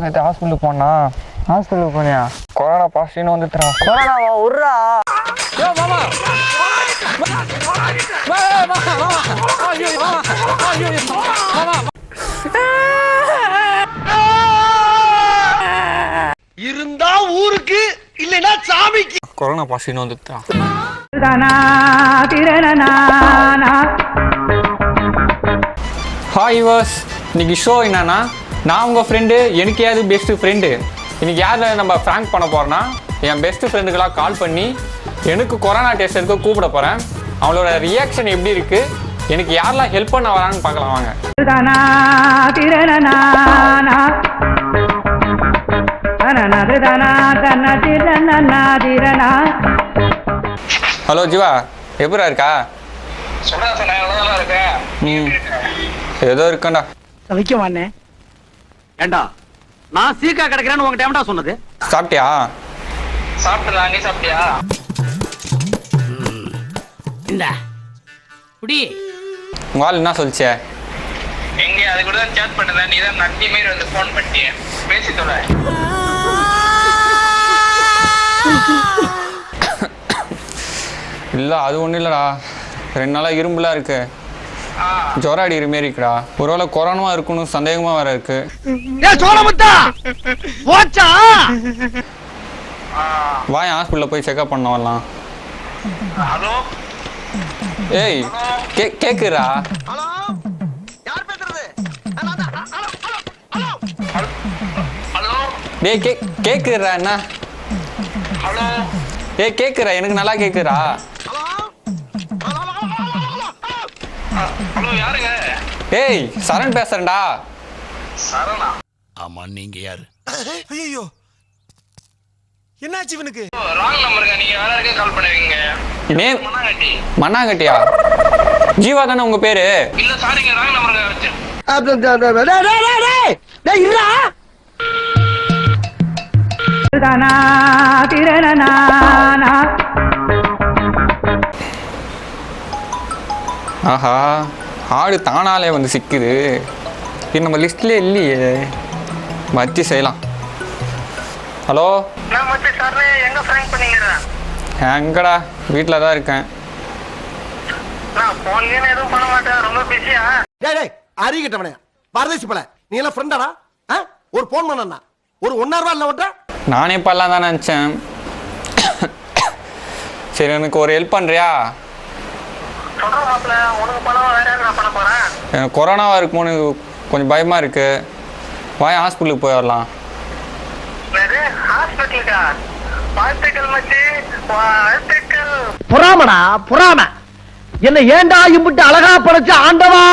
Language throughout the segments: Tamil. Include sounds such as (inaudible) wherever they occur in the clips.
நேற்று ஹாஸ்பிட்டலுக்கு போனா. ஹாஸ்பிட்டலுக்கு போனியா? கொரோனா பாசிட்டிவ்னு வந்துட்டுறா கொரோனாவா உர்றா. இருந்தா ஊருக்கு இல்லைன்னா சாமிக்கு. கொரோனா பாசிட்டிவ்னு வந்துட்டுறா ஹாய் யுவர்ஸ் இன்னைக்கு ஷோ என்னன்னா நான் உங்கள் ஃப்ரெண்டு எனக்கு யாரு பெஸ்ட்டு ஃப்ரெண்டு இன்னைக்கு யாரில் நம்ம ஃப்ராங்க் பண்ண போகிறோன்னா என் பெஸ்ட் ஃப்ரெண்டுக்கெல்லாம் கால் பண்ணி எனக்கு கொரோனா டெஸ்ட் எடுக்க கூப்பிட போகிறேன் அவளோட ரியாக்ஷன் எப்படி இருக்குது எனக்கு யாரெல்லாம் ஹெல்ப் பண்ண வரான்னு பார்க்கலாம் வாங்க. ஹலோ ஜீவா எப்படா இருக்கா? ஏதோ இருக்கேன்டா. வைக்க மாட்டேன். ஏண்டா? நான் சீக்கா கிடைக்கிறேன்னு உங்ககிட்ட ஏன்டா சொன்னது? சாப்பிட்டியா? சாப்பிட்டதா நீ சாப்பிட்டியா இந்த. குடி. உங்கள் ஆள் என்ன சொல்லிச்சே? எங்க அது கூட தான் சேட் பண்ணல. நீ தான் நந்தி மாரி வந்து ஃபோன் பண்ணிட்டிய. பேசி தொலை. (coughs) இல்லை அது ஒன்றும் இல்லைடா. ரெண்டு நாளாக இரும்புலாம் இருக்கு. ஆ ஜுரம் அடிக்கிற மாரி இருக்குடா ஒருவேளை கொரோனாவா இருக்குன்னு சந்தேகமாக வேற இருக்கு. ஏ சோழமுத்தா! போச்சா? ஆ வா என் ஹாஸ்பிட்டலில் போய் செக்அப் பண்ண வரலாம் ஹலோ? ஏய் கே கேக்குறா ஹலோ? யார் பேசுறது? நான் தான். Hello, hello, hello. ஹலோ! டேய் கே கேக்குறா என்ன? ஹலோ? ஏய் கேக்குறா எனக்கு நல்லா கேக்குறா ஏய் சரண் பேசுறேன்டா. சரணா ஆமா நீங்க யாரு? ஐயோ என்னாச்சு இவனுக்கு? ராங் நம்பருங்க நீங்க வேற கால் பண்ணுவீங்க? நேம் மண்ணாங்கட்டி மண்ணாங்கட்டியா ஜீவா தானே உங்க பேரு? இல்ல சாரிங்க ராங் நம்பருங்க வச்சு இருடா ஆஹா. ஆடு தானாலே வந்து சிக்குது. இது நம்ம லிஸ்ட்லேயே இல்லையே. வச்சு செய்யலாம். ஹலோ எங்கடா? வீட்டில் தான் இருக்கேன். நான் போன்லயே எதுவும் பண்ண மாட்டேன். ரொம்ப பிஸியா டேய் டேய் அறிகிட்டவனே பரதேசி பல. நீ எல்லாம் ஃப்ரெண்டாடா ஒரு போன் பண்ணா ஒரு ஒன்னா ரூபா இல்ல விட்ட நானே பண்ணலாம் தான் நினச்சேன். சரி எனக்கு ஒரு ஹெல்ப் பண்ணுறியா எனக்கு கொரோனாவாக இருக்குமோன்னு கொஞ்சம் பயமாக இருக்குது வாய் ஹாஸ்பிட்டலுக்கு போய் வரலாம். புறாமடா புறாம. என்ன ஏண்டா இம்புட்டு அழகா படைச்ச ஆண்டவா?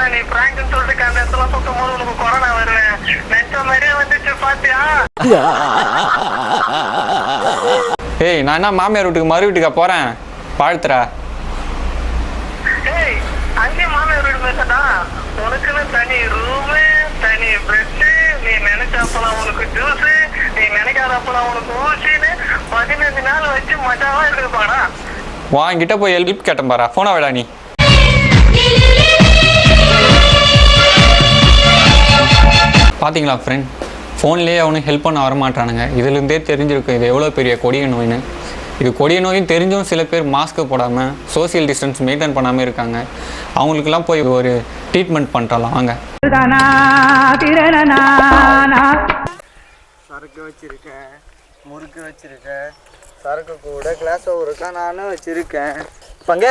நினைச்சா நீ பிராங்க்னு சொல்லிட்டு அந்த இடத்துல சுத்தும் போது உனக்கு கொரோனா வருவேன் நினைச்ச மாதிரியே வந்துச்சு பாத்தியா? ஏய் நான் என்ன மாமியார் வீட்டுக்கு மறு வீட்டுக்கா போகிறேன் வாழ்த்துறா. ஏய் அங்கேயே மாமியார் வீடு பேசடா உனக்குன்னு தனி ரூமு தனி பெட்டு நீ நினைச்சப்பலாம் உனக்கு ஜூஸ் நீ நினைக்காதப்பலாம் உனக்கு ஊசின்னு பதினஞ்சு நாள் வச்சு மஜாவா இருக்குப்பாடா வாங்கிட்ட போய் ஹெல்ப் கேட்டேன் பாரா. ஃபோனை விடா நீ. பார்த்தீங்களா ஃப்ரெண்ட் ஃபோன்லேயே அவனும் ஹெல்ப் பண்ண வரமாட்டானுங்க. இதுலேருந்தே தெரிஞ்சிருக்கும் இது எவ்வளோ பெரிய கொடிய நோயின்னு. இது கொடிய நோயும் தெரிஞ்சும் சில பேர் மாஸ்க்கு போடாமல் சோஷியல் டிஸ்டன்ஸ் மெயின்டைன் பண்ணாமல் இருக்காங்க. அவங்களுக்கெல்லாம் போய் ஒரு ட்ரீட்மெண்ட் பண்ணுறலாம் வாங்க. சரக்கு வச்சிருக்கேன் முறுக்கு வச்சிருக்கேன். சரக்கு கூட கிளாஸ் ஓவருக்கா நானும் வச்சிருக்கேன். பங்க.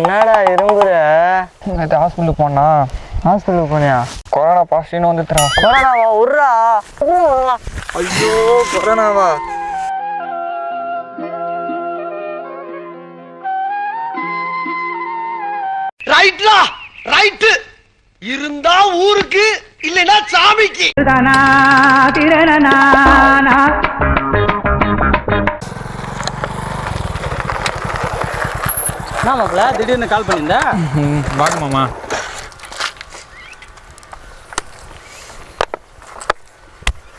என்னடா இரும்புற நேற்று ஹாஸ்பிட்டலுக்கு போனா. ஹாஸ்பிட்டலுக்கு போனியா? கொரோனா பாசிட்டிவ்னு வந்துட்டுறா கொரோனாவா? உர்றா. ஐயோ கொரோனாவா? ரைட்லா ரைட்டு. இருந்தா ஊருக்கு இல்லைன்னா சாமிக்கு. என்ன மாப்பிள்ள திடீர்னு கால் பண்ணியிருந்தா. ம் வாங்க மாமா.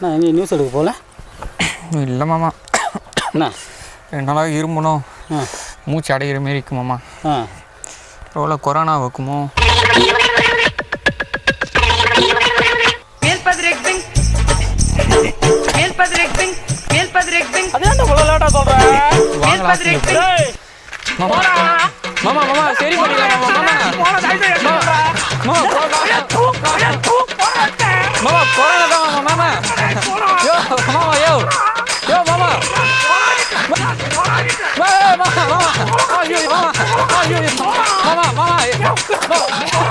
நான் எங்கேயும் நியூஸ் எடுக்க போகல இல்லை மாமா. என்ன என்னால் இரும்பணும் மூச்சு அடைகிற மாரி இருக்குமாம்மா ஆ. எவ்வளோ கொரோனா வைக்குமோ? வாங்கடா மாமா மாமா சரி பண்ணிக்கலாம் மாமா? மாமா மாமா கொரோனா மாமா. மாமா. யோ மாமா யோ. யோ மாமா. மாமா. மாமா. மாமா மாமா. மாமா. மாமா. மாமா.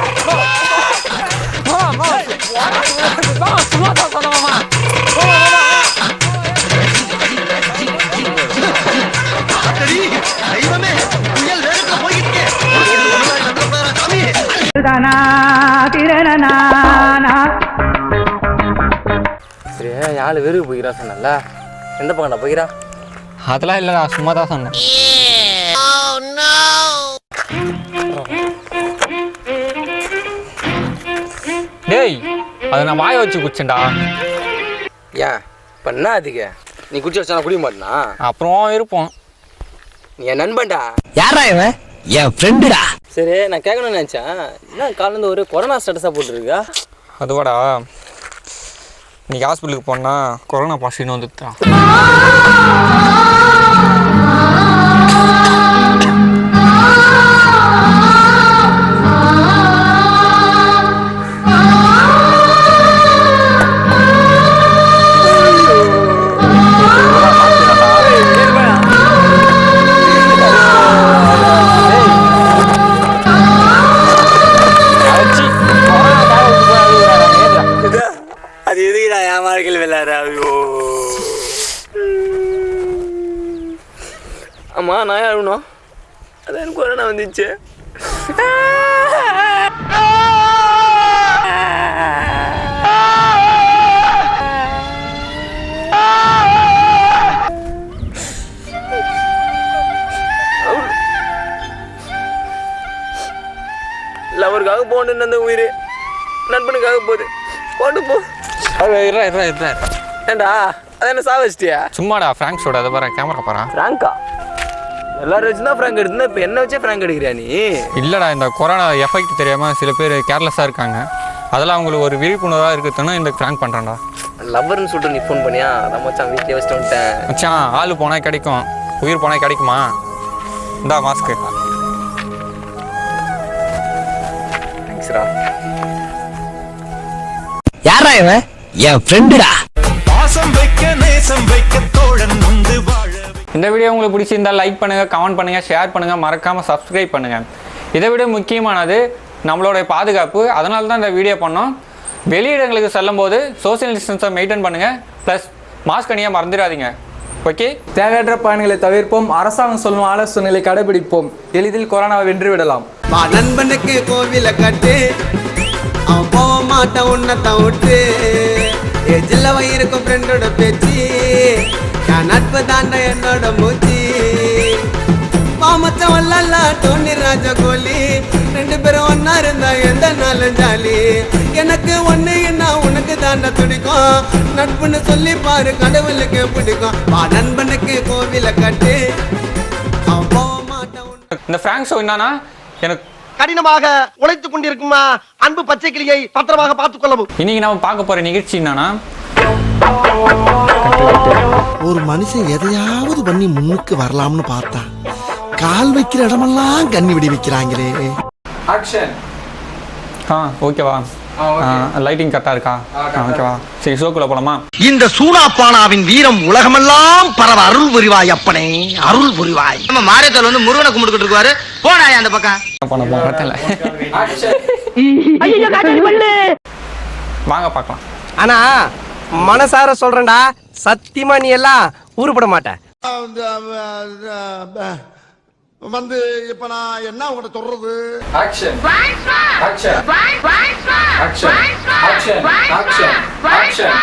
சரி யாழ் வெறுக்கு போகிறா சொன்னல எந்த பக்கம்டா போகிறா அதெல்லாம் இல்லைடா சும்மா தான் சொன்னேன். டேய் அதை நான் வாய வச்சு குச்சேன்டா ஏன்? பண்ணா அதுக்கு நீ குடிச்சு வச்சா குடிக்க மாட்டேனா? அப்புறம் இருப்போம். நீ என் நண்பன்டா. யாரா இவன்? என் ஃப்ரெண்டுடா சரி நான் கேட்கணும்னு நினச்சேன். என்ன காலேருந்து ஒரு கொரோனா ஸ்டேட்டஸாக போட்டுருக்கா அதுவாடா. இன்னைக்கு ஹாஸ்பிட்டலுக்கு போனா கொரோனா பாசிட்டிவ்னு வந்துட்டான் அம்மா நான் அழுகணும் அதான் எனக்கு கொரோனா வந்துச்சு. லவருக்காக போகணுன்னு அந்த உயிர். நண்பனுக்காக போகுது. கொண்டு போ. அது இருடா, இருடா, இருடா. ஏண்டா? அதை என்ன சாவ வச்சிட்டியா? சும்மாடா ஃப்ராங்க்ஸோட அதை பாரு கேமரா பாரு. ஃப்ராங்கா எல்லாரும் வச்சு தான் ஃப்ராங்க் எடுத்துனா இப்போ என்ன வச்சே ஃப்ராங்க் எடுக்கிறியா நீ? இல்லைடா இந்த கொரோனா எஃபெக்ட் தெரியாமல் சில பேர் கேர்லெஸ்ஸாக இருக்காங்க. அதெல்லாம் அவங்களுக்கு ஒரு விழிப்புணர்வாக இருக்குதுன்னா இந்த ப்ராங்க் பண்ணுறேன்டா லவ்வர்னு சொல்லிட்டு நீ ஃபோன் பண்ணியா? அதான் மச்சான் வீட்லயே வச்சுட்டு வந்துட்டேன். மச்சான் ஆள் போனால் கிடைக்கும். உயிர் போனால் கிடைக்குமா? இந்தா மாஸ்க்கு தேங்க்ஸ்ரா யாரா இவன்? என் ஃப்ரெண்டுடா இந்த வீடியோ உங்களுக்கு பிடிச்சிருந்தா லைக் பண்ணுங்கள் கமெண்ட் பண்ணுங்கள் ஷேர் பண்ணுங்கள் மறக்காமல் சப்ஸ்கிரைப் பண்ணுங்கள் இதை விட முக்கியமானது நம்மளோட பாதுகாப்பு. அதனால தான் இந்த வீடியோ பண்ணோம். வெளியிடங்களுக்கு செல்லும்போது சோஷியல் டிஸ்டன்ஸை மெயின்டைன் பண்ணுங்கள் ப்ளஸ் மாஸ்க் அணியாக மறந்துடாதீங்க. ஓகே தேவையற்ற பயணங்களை தவிர்ப்போம். அரசாங்கம் சொல்லும் ஆலோசனைகளை கடைபிடிப்போம். எளிதில் கொரோனாவை வென்று விடலாம் வா நண்பனுக்கு கோவில கட்டு. அவன் போக மாட்டான் உன்னை தவிட்டு. எஜில்ல இருக்கும் ஃப்ரெண்டோட பேச்சு. என் நட்பு தாண்ட என்னோட மூச்சு. மாமச்சம் வல்லல்ல டோனி ராஜா கோலி. ரெண்டு பேரும் ஒன்னா இருந்தா எந்த நாளும் ஜாலி. எனக்கு ஒண்ணு என்ன உனக்கு தாண்ட துடிக்கும். நட்புன்னு சொல்லி பாரு கடவுளுக்கு பிடிக்கும். வா நண்பனுக்கு கோவில கட்டு. அவன் போக மாட்டான் உன்னை இந்த ஃப்ராங்க் ஷோ என்னன்னா எனக்கு கடினமாக உழைத்துக் கொண்டிருக்கும்? அன்பு பச்சை கிளியை பத்திரமாக பார்த்துக் கொள்ளவும். இன்னைக்கு நம்ம பார்க்க போகிற நிகழ்ச்சி என்னன்னா ஒரு மனுஷன் எதையாவது பண்ணி முன்னுக்கு வரலாம்னு பார்த்தா கால் வைக்கிற இடமெல்லாம் கண்ணி விடி வைக்கிறாங்களே. ஆக்ஷன் ஆ ஓகேவா? லைட்டிங் கரெக்டாக இருக்கா? ஓகேவா? சரி ஷோக்குள்ளே போகலாமா இந்த சூனாப்பானாவின் வீரம் உலகமெல்லாம் பரவ அருள் புரிவாய் அப்பனே அருள் புரிவாய். நம்ம மாரியத்தல் வந்து முருகனை கும்பிட்டுக்கிட்டு இருக்காரு போனாயா அந்த பக்கம். பண்ண. போகிறதில்ல வாங்க பார்க்கலாம். ஆனா மனசார சொல்றேன்டா சத்தியமா நீ எல்லாம் உருப்பட மாட்ட. வந்து இப்ப நான் என்ன உங்கள்ட்ட சொல்றது? Action action action action action action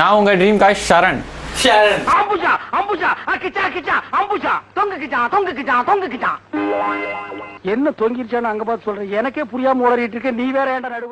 நான் உங்கள் ட்ரீம் காஷ் சரண் ஷேரன் அம்புஜா அம்புஜா கிச்சா கிச்சா அம்புஜா தொங்கு கிச்சா தொங்கு கிச்சா தொங்கு கிச்சா என்ன தொங்கிருச்சான்னு அங்க பார்த்து சொல்றேன். எனக்கே புரியாம உளறிட்டு இருக்க. நீ வேற ஏன்டா நடுவு